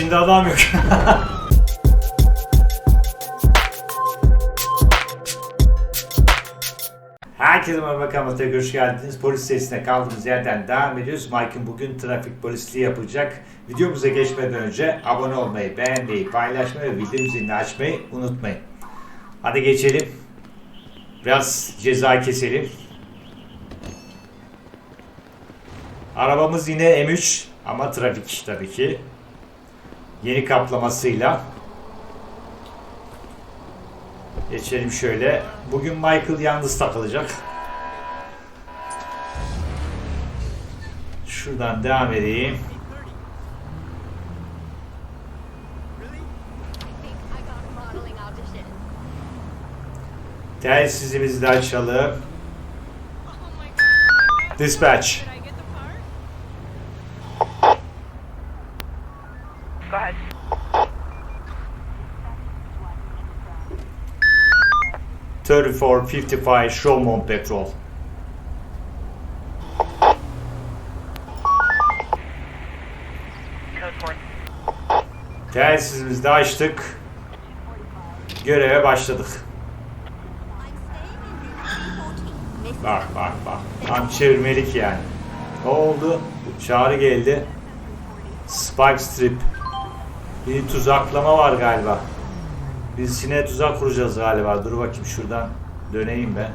içinde adam yok. Herkese merhaba kanalıma tekrar hoş geldiniz. Polis sesine kaldığımız yerden devam ediyoruz. Mike'ın bugün trafik polisliği yapacak. Videomuza geçmeden önce abone olmayı, beğenmeyi, paylaşmayı ve bildirim zilini açmayı unutmayın. Hadi geçelim. Biraz ceza keselim. Arabamız yine M3 ama trafik tabii ki. Yeni kaplamasıyla. Geçelim şöyle. Bugün Michael yalnız takılacak. Şuradan devam edeyim. Telsizimizi de açalım. Dispatch. 3455 Chaumont Petrol. Telsizimizi de açtık. Göreve başladık. Bak bak bak. Tam çevirmelik yani. Ne oldu? Çağrı geldi. Spike strip. Bir tuzaklama var galiba. Biz yine tuzak kuracağız galiba. Dur bakayım şuradan döneyim ben.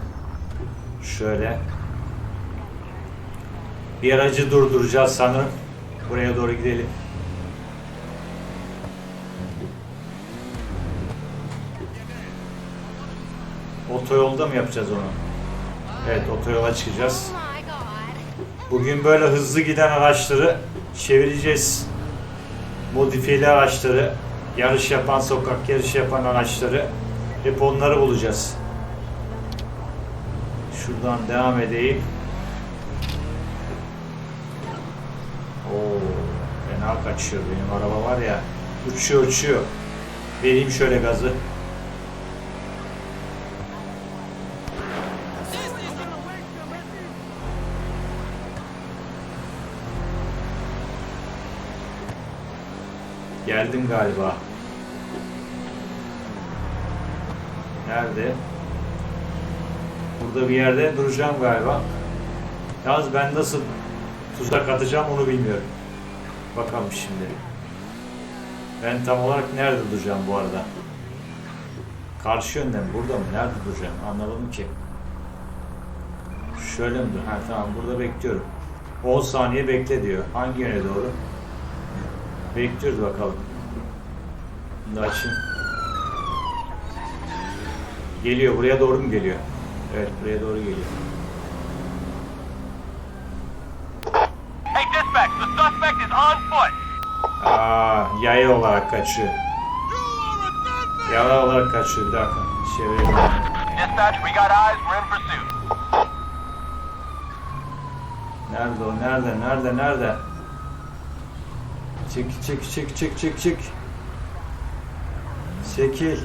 Şöyle. Bir aracı durduracağız sanırım. Buraya doğru gidelim. Otoyolda mı yapacağız onu? Evet otoyola çıkacağız. Bugün böyle hızlı giden araçları çevireceğiz. Modifiyeli araçları, yarış yapan, sokak yarışı yapan araçları hep onları bulacağız. Şuradan devam edeyim. Oo, fena kaçıyor benim araba var ya. Uçuyor uçuyor. Vereyim şöyle gazı. Geldim galiba. Nerede? Burada bir yerde duracağım galiba. Yalnız ben nasıl tuzak atacağım onu bilmiyorum. Bakalım şimdi. Ben tam olarak nerede duracağım bu arada? Karşı yönden burada mı? Nerede duracağım? Anlamadım ki. Şöyle mi dur? Ha tamam burada bekliyorum. 10 saniye bekle diyor. Hangi yöne doğru? Bekliyoruz bakalım. Şimdi açayım. Geliyor. Buraya doğru mu geliyor? Evet buraya doğru geliyor. Hey, dispatch, the suspect is on foot. Aa, yaya olarak kaçıyor. Yaya olarak kaçıyor. Bir dakika. Çevirelim. Dispatch, we got eyes, we're in pursuit. Nerede o? Nerede? Nerede? Nerede? Çek, çek, çek, çek, çek, çek. Çekil.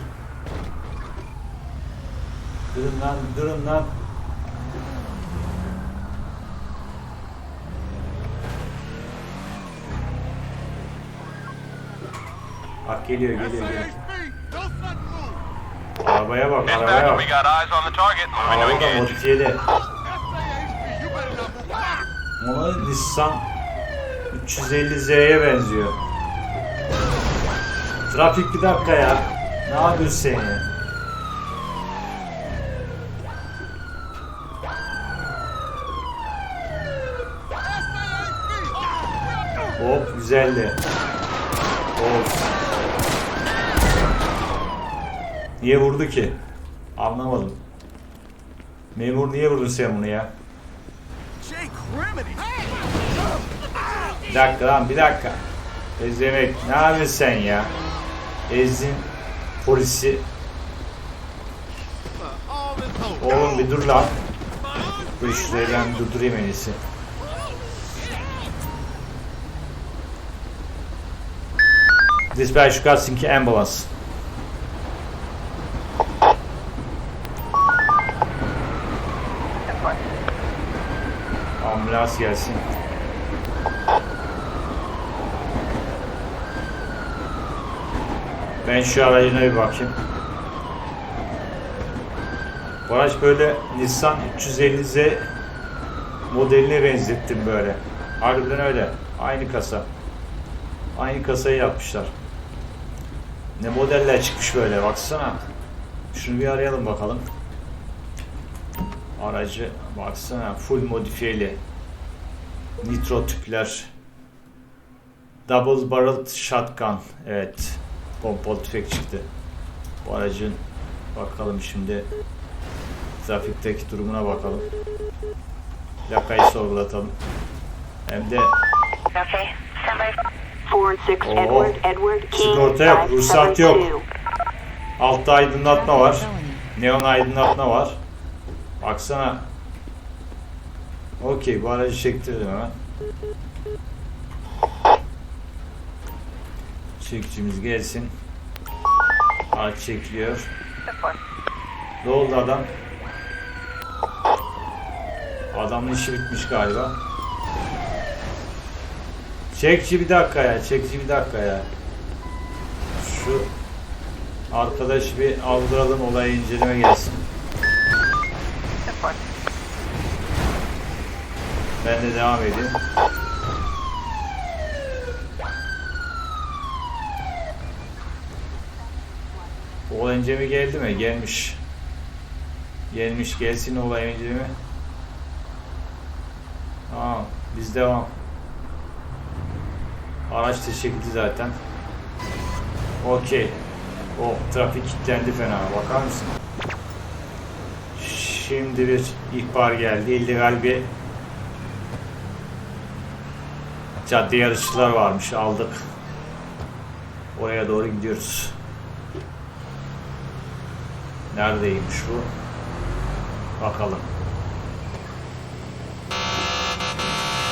Durun lan, durun lan. Bak geliyor, geliyor, geliyor. Arabaya bak, arabaya bak. we got eyes on the target, moving to Araba da engage. modifiyeli. Ona Nissan 350Z'ye benziyor. Trafik bir dakika ya. Ne yapıyorsun sen ya? Hop güzeldi. Of. Niye vurdu ki? Anlamadım. Memur niye vurdun sen bunu ya? Bir dakika lan bir dakika. Ezemek ne yapıyorsun sen ya? Ezdin polisi. Oğlum bir dur lan. Dur şuraya ben durdurayım en iyisi. Dispatch you got Sinki ambulance. Ambulans gelsin. Ben şu aracına bir bakayım. Bu araç böyle Nissan 350Z modeline benzettim böyle. Harbiden öyle. Aynı kasa. Aynı kasayı yapmışlar. Ne modeller çıkmış böyle baksana. Şunu bir arayalım bakalım. Aracı baksana full modifiyeli. Nitro tüpler. Double barreled shotgun. Evet. Pompalı tüfek çıktı. Bu aracın bakalım şimdi trafikteki durumuna bakalım. Plakayı sorgulatalım. Hem de Oo. Sigorta yok, ruhsat yok. altta aydınlatma var. Neon aydınlatma var. Baksana. Okey bu aracı çektirdim hemen. Çekicimiz gelsin. Araç çekiliyor. Ne oldu adam? Adamın işi bitmiş galiba. Çekçi bir dakika ya, çekçi bir dakika ya. Şu arkadaş bir aldıralım olayı inceleme gelsin. Ben de devam edeyim. Olay inceleme geldi mi? Gelmiş. Gelmiş gelsin olay inceleme. Tamam biz devam. Araç çekildi zaten. Okey. O trafik kilitlendi fena. Bakar mısın? Şimdi bir ihbar geldi. İllegal bir cadde yarışçılar varmış. Aldık. Oraya doğru gidiyoruz. Neredeymiş bu? Bakalım.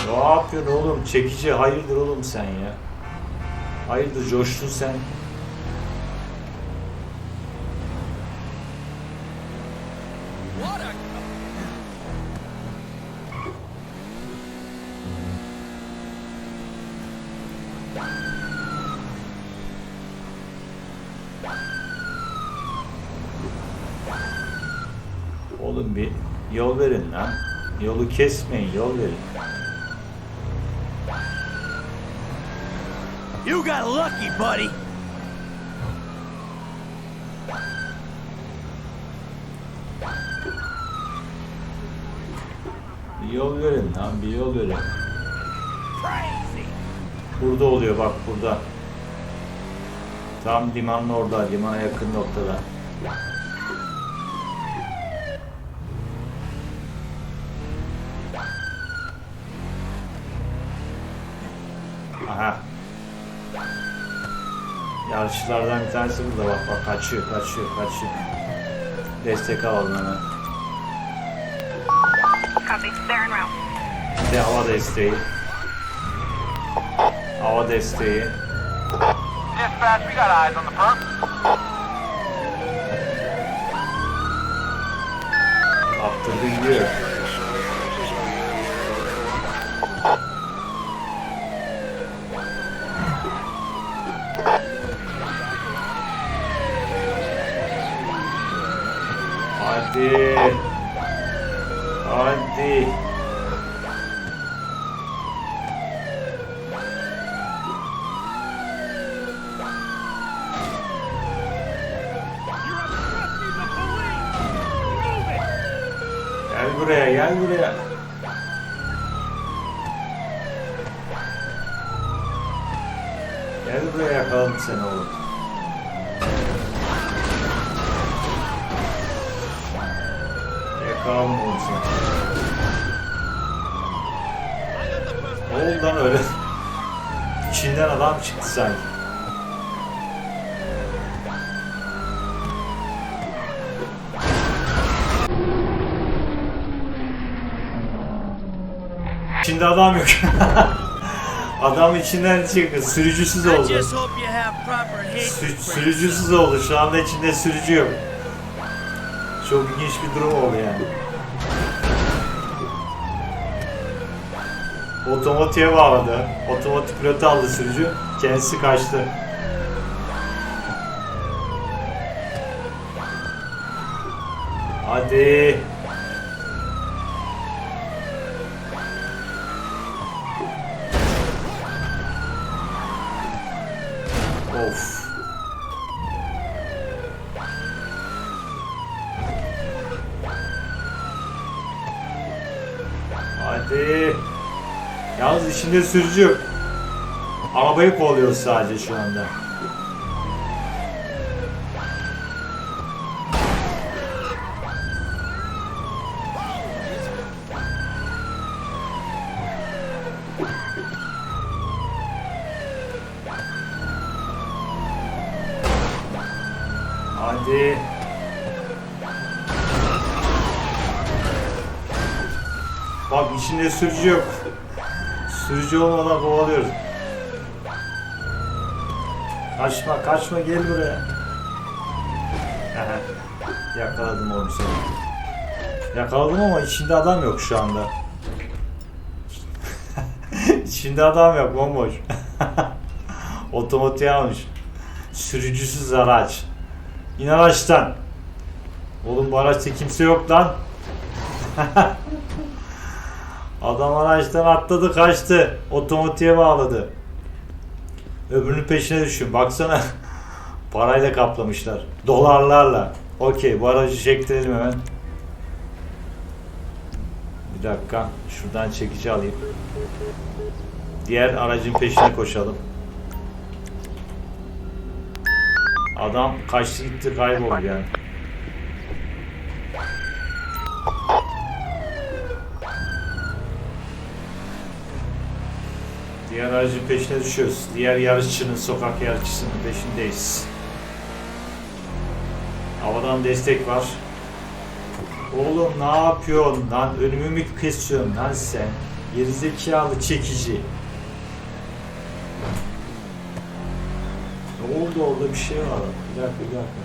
Ne yapıyorsun oğlum? Çekici hayırdır oğlum sen ya? Hayırdır coştun sen? Oğlum bir yol verin lan. Yolu kesmeyin, yol verin. You got lucky, buddy. Bir yol verin lan, bir yol verin. Burada oluyor bak burada. Tam limanın orada, limana yakın noktada. Yarışçılardan bir tanesi burada bak bak kaçıyor kaçıyor kaçıyor. Destek alalım hemen. Bir de hava desteği. Hava desteği. Dispatch, we got eyes on the perp. Kaptırdı gidiyor. Hadi. Hadi. Gel buraya, gel buraya. Gel buraya yakaladım. Oğlum. Ne oldu lan öyle? İçinden adam çıktı sanki. İçinde adam yok. adam içinden çıktı. Sürücüsüz oldu. Sü- sürücüsüz oldu. Şu anda içinde sürücü yok. Çok ilginç bir durum oldu yani. otomotiğe bağladı. Otomotiv pilotu aldı sürücü. Kendisi kaçtı. Hadi. İçinde sürücü yok. Arabayı kovalıyoruz sadece şu anda. Bak içinde sürücü yok. Sürücü olmadan kovalıyoruz. Kaçma kaçma gel buraya. Aha, Yakaladım oğlum seni. Yakaladım ama içinde adam yok şu anda. içinde adam yok bomboş. Otomatik almış. Sürücüsüz araç. İn araçtan. Oğlum bu araçta kimse yok lan. Adam araçtan atladı kaçtı. Otomatiğe bağladı. Öbürünün peşine düşün. Baksana. Parayla kaplamışlar. Dolarlarla. Okey bu aracı çektirelim hemen. Bir dakika. Şuradan çekici alayım. Diğer aracın peşine koşalım. Adam kaçtı gitti kayboldu yani. Diğer aracın peşine düşüyoruz. Diğer yarışçının, sokak yarışçısının peşindeyiz. Havadan destek var. Oğlum ne yapıyorsun lan? Önümü mü kesiyorsun lan sen? Gerizekalı çekici. Ne oldu orada bir şey var. Bir dakika bir dakika.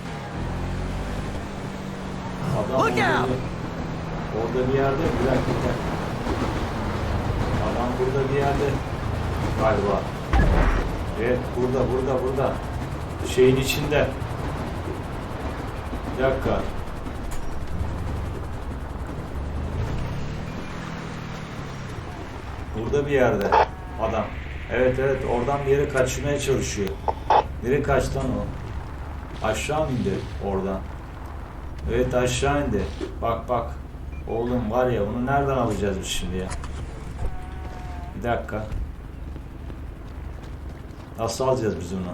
Adam orada, orada bir yerde bir dakika bir dakika. Adam burada bir yerde galiba. Evet burada burada burada. Şeyin içinde. Bir dakika. Burada bir yerde adam. Evet evet oradan bir yere kaçmaya çalışıyor. Nereye kaçtı o? Aşağı mı indi oradan? Evet aşağı indi. Bak bak. Oğlum var ya bunu nereden alacağız biz şimdi ya? Bir dakika. Nasıl alacağız biz bunu?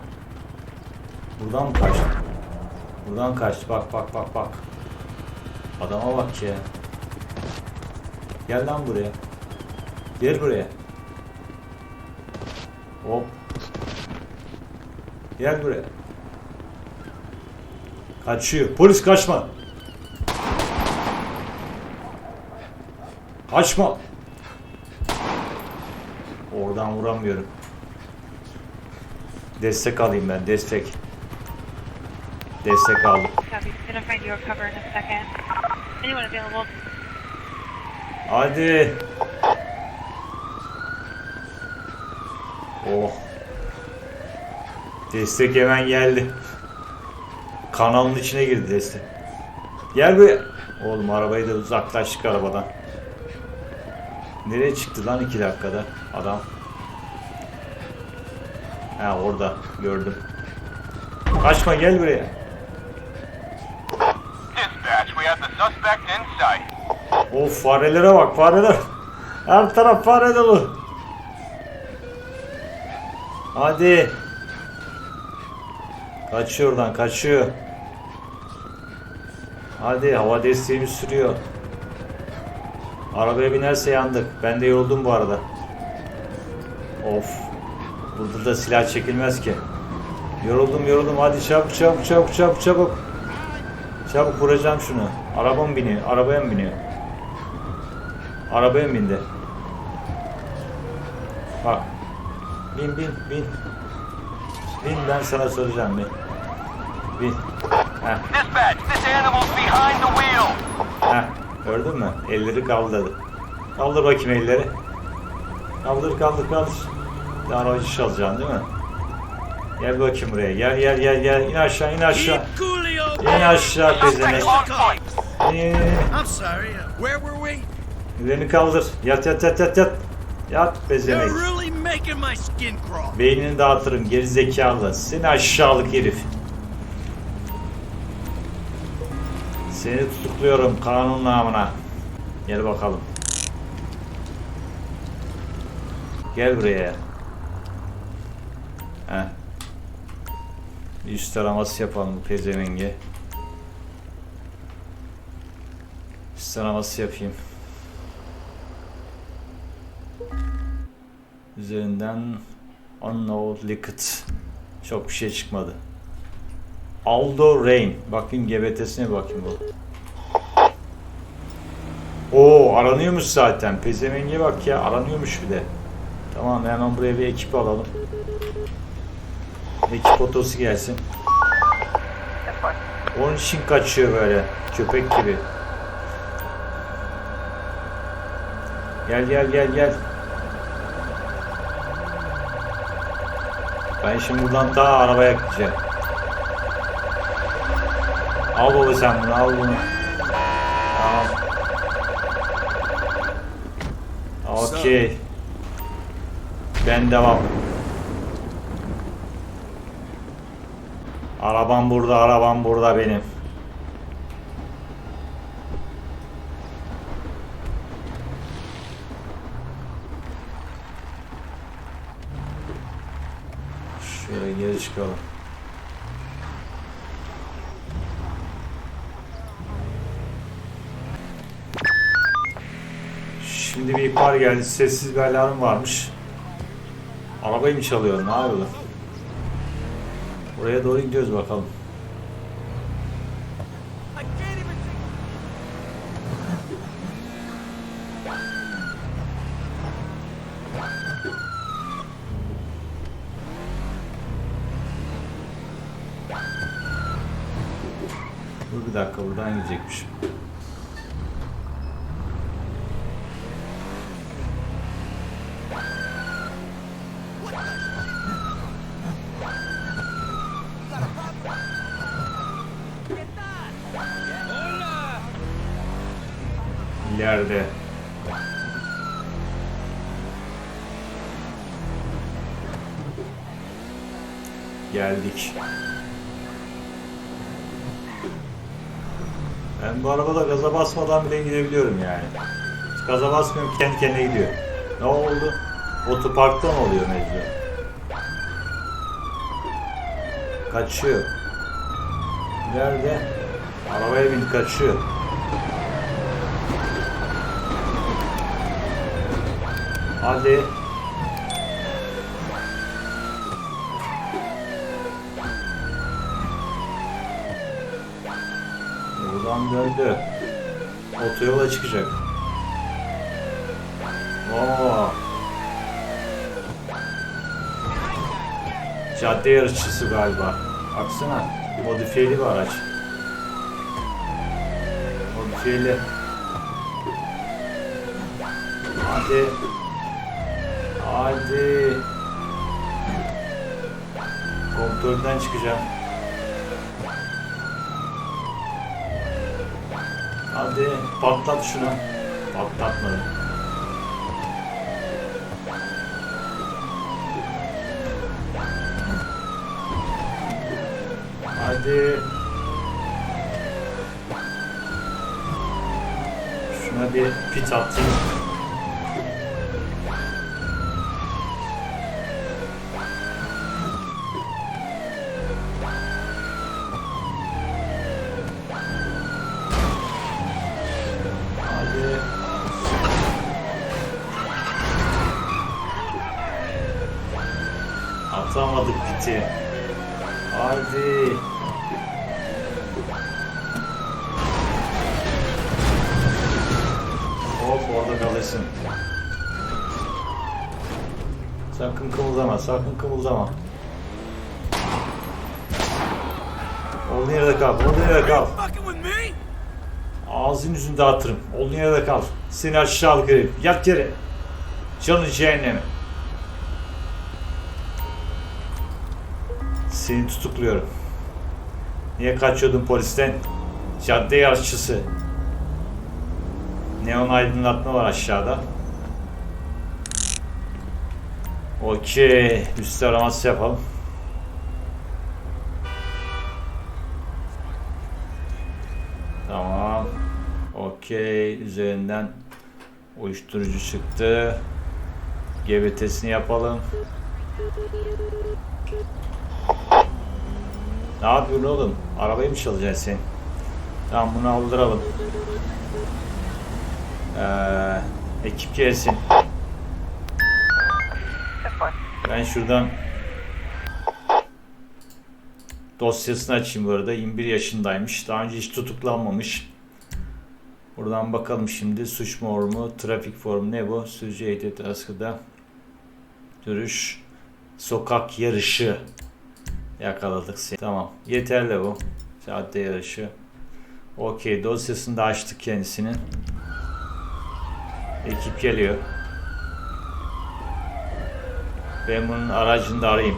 Buradan mı kaçtı? Buradan kaçtı. Bak bak bak bak. Adama bak ya. Gel lan buraya. Gel buraya. Hop. Gel buraya. Kaçıyor. Polis kaçma. Kaçma. Oradan vuramıyorum. Destek alayım ben. Destek. Destek aldım. Copy. Gonna find your cover in a second. Anyone available? Hadi. Oh. Destek hemen geldi. Kanalın içine girdi destek. Gel buraya. Oğlum arabayı da uzaklaştık arabadan. Nereye çıktı lan iki dakikada adam? Ha orada gördüm. Kaçma gel buraya. Of farelere bak fareler. Her taraf fare dolu. Hadi. Kaçıyor oradan kaçıyor. Hadi hava desteğimiz sürüyor. Arabaya binerse yandık. Ben de yoruldum bu arada. Of. Burada da silah çekilmez ki. Yoruldum yoruldum. Hadi çabuk çabuk çabuk çabuk çabuk. Çabuk vuracağım şunu. Araba mı biniyor? Arabaya mı biniyor? Arabaya mı bindi? Bak. Bin bin bin. Bin ben sana soracağım bin. Bin. Heh, Dispatch, this animal's behind the wheel. heh. Gördün mü? Elleri kaldırdı. Kaldır bakayım elleri. Kaldır kaldır kaldır. Bir aracı çalacaksın değil mi? Gel bakayım buraya. Gel gel gel gel. İn aşağı in aşağı. İn aşağı pezenek. Ellerini kaldır. Yat yat yat yat yat. Yat crawl. Beynini dağıtırım geri zekalı. Seni aşağılık herif. Seni tutukluyorum kanun namına. Gel bakalım. Gel buraya. Heh. Bir Yüz taraması yapalım bu pezevenge. Yüz taraması yapayım. Üzerinden Unknown Liquid. Çok bir şey çıkmadı. Aldo Rain. Bakayım GBT'sine bakayım bu. Oo aranıyormuş zaten. Pezevenge bak ya aranıyormuş bir de. Tamam hemen buraya bir ekip alalım. Ekip otosu gelsin. Onun için kaçıyor böyle. Köpek gibi. Gel gel gel gel. Ben şimdi buradan ta arabaya gideceğim. Al baba sen bunu al bunu. Al. Okey. Ben devam. Arabam burada, arabam burada benim. Şöyle geri çıkalım. Şimdi bir ihbar geldi. Sessiz bir alarm varmış. Arabayı mı çalıyor? Ne yapıyorlar? Oraya doğru gidiyoruz bakalım. Bir dakika buradan gidecekmişim. İleride. Geldik. Ben bu arabada gaza basmadan bile gidebiliyorum yani. Gaza basmıyorum kendi kendine gidiyor. Ne oldu? Otoparkta mı oluyor mevzu? Kaçıyor. Nerede? Arabaya bin kaçıyor. Hadi. Buradan döndü. Otoyola çıkacak. Oo. Cadde yarışçısı galiba. Baksana. Modifiyeli bir araç. Modifiyeli. Hadi. Hadi. Kontrolden çıkacağım. Hadi patlat şunu. Patlatmadım. Hadi. Şuna bir pit atayım. Atamadık piti. Hadi. Hop orada kalırsın. Sakın kımıldama, sakın kımıldama. Olduğun yerde kal, olduğun yerde kal. Ağzın yüzünü dağıtırım. Olduğun yerde kal. Seni aşağılık herif. Yat yere. Canı cehenneme. Seni tutukluyorum. Niye kaçıyordun polisten? Cadde yarışçısı. Neon aydınlatma var aşağıda. Okey. Üst araması yapalım. Tamam. Okey. Üzerinden uyuşturucu çıktı. GBT'sini yapalım. Ne yapıyorsun oğlum? Arabayı mı çalacaksın sen? Tamam bunu aldıralım. Ee, ekip gelsin. Ben şuradan dosyasını açayım bu arada. 21 yaşındaymış. Daha önce hiç tutuklanmamış. Buradan bakalım şimdi. Suç formu, trafik formu ne bu? Sürücü ehliyeti askıda. Dürüş. Sokak yarışı. Yakaladık seni. Tamam. Yeterli bu. Saatte yarışı. Okey. Dosyasını da açtık kendisinin. Ekip geliyor. Ben bunun aracını da arayayım.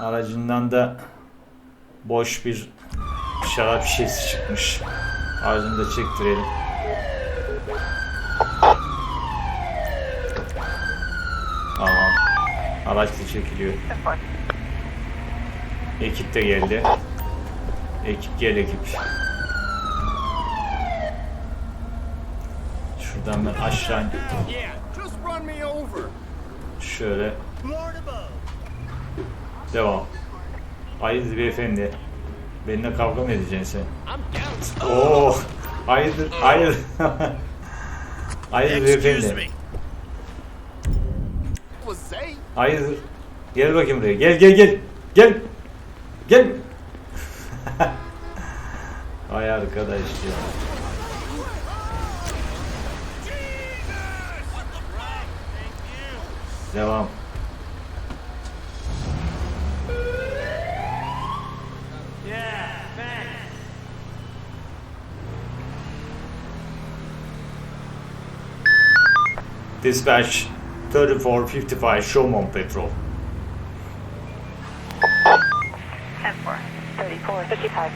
Aracından da boş bir şarap şişesi çıkmış. Aracını da çektirelim. Araç da çekiliyor. Ekip de geldi. Ekip gel ekip. Şuradan ben aşağı şöyle devam. Hayırdır beyefendi? Benimle kavga mı edeceksin sen? Oo, hayırdır, hayır. hayırdır beyefendi. Hayırdır. Gel bakayım buraya. Gel gel gel. Gel. Gel. Ay arkadaş ya. Devam. Dispatch 3455 Showman Patrol. 10-4. 34, 55.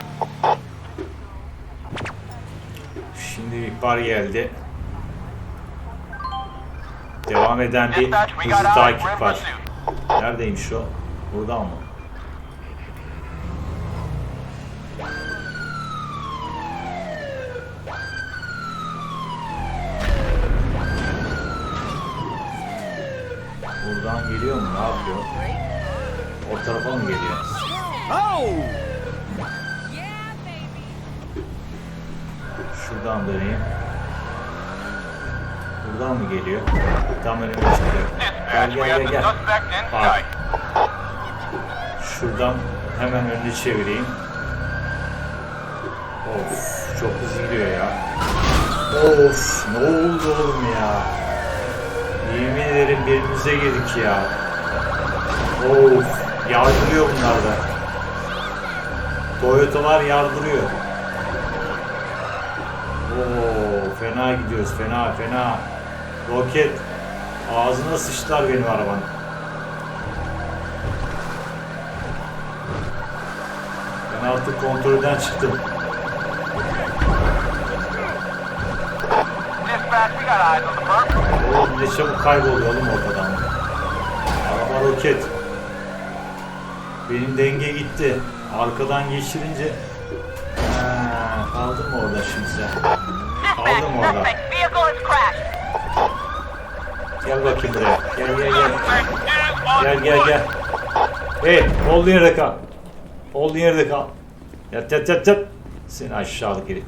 Şimdi ihbar geldi. Devam eden bir hızlı takip var. Neredeymiş o? Burada mı? Buradan geliyor mu? Ne yapıyor? O tarafa mı geliyor? Oh! Yeah, baby. Şuradan döneyim. Buradan mı geliyor? Tam önüme çıkıyor. Gel gel gel gel. Bak. Şuradan hemen önünü çevireyim. Of çok hızlı gidiyor ya. Of ne oldu oğlum ya. Yemin ederim birbirimize girdik ya. Of yardırıyor bunlar da. Toyota'lar yardırıyor. Oo fena gidiyoruz fena fena. Roket ağzına sıçtılar benim arabanın. Ben artık kontrolden çıktım. Oğlum ne çabuk kayboluyor oğlum ortadan. Araba roket. Benim denge gitti. Arkadan geçirince... Ha, kaldın mı orada şimdi sen? Kaldım orada. Gel bakayım buraya. Gel gel gel. Gel gel gel. Hey olduğun yerde kal. Olduğun yerde kal. Yat yat yat yat. Seni aşağılık herif.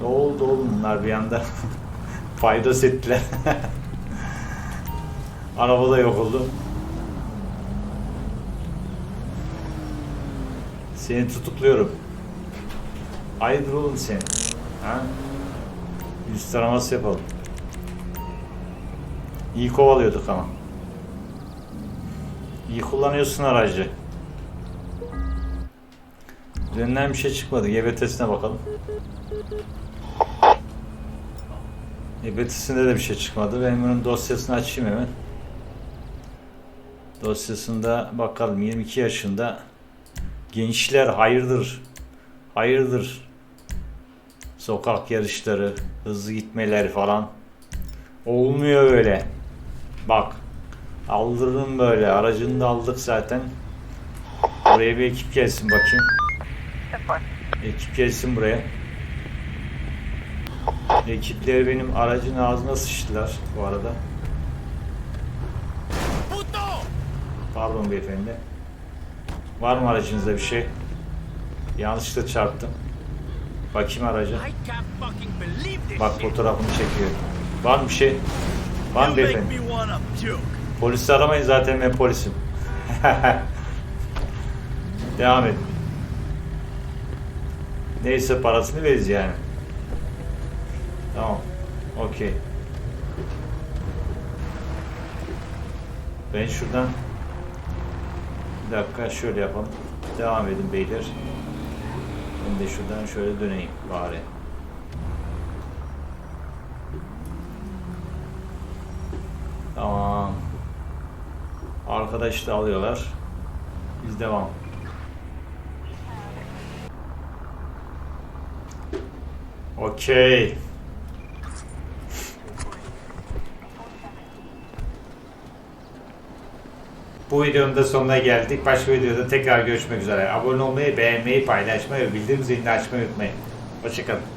Ne oldu oğlum bunlar bir anda? Faydos ettiler. Araba da yok oldu. Seni tutukluyorum. Hayırdır oğlum sen? Ha? Yüz taraması yapalım. İyi kovalıyorduk ama. İyi kullanıyorsun aracı. Üzerinden bir şey çıkmadı. GBT'sine bakalım. GBT'sinde de bir şey çıkmadı. Ben bunun dosyasını açayım hemen. Dosyasında bakalım 22 yaşında Gençler hayırdır? Hayırdır? Sokak yarışları, hızlı gitmeler falan. Olmuyor öyle. Bak. Aldırdım böyle. Aracını da aldık zaten. Buraya bir ekip gelsin bakayım. Ekip gelsin buraya. Ekipler benim aracın ağzına sıçtılar bu arada. Pardon beyefendi. Var mı aracınızda bir şey? Yanlışlıkla çarptım. Bakayım araca. Bak fotoğrafını çekiyor. Var mı bir şey? Make beyefendi? Polisi aramayın zaten ben polisim. Devam edin. Neyse parasını veririz yani. Tamam. Okey. Ben şuradan bir dakika şöyle yapalım. Devam edin beyler. Ben de şuradan şöyle döneyim bari. Tamam. Arkadaş da alıyorlar. Biz devam. Okey. Bu videonun da sonuna geldik. Başka videoda tekrar görüşmek üzere. Abone olmayı, beğenmeyi, paylaşmayı bildirim zilini açmayı unutmayın. Hoşçakalın.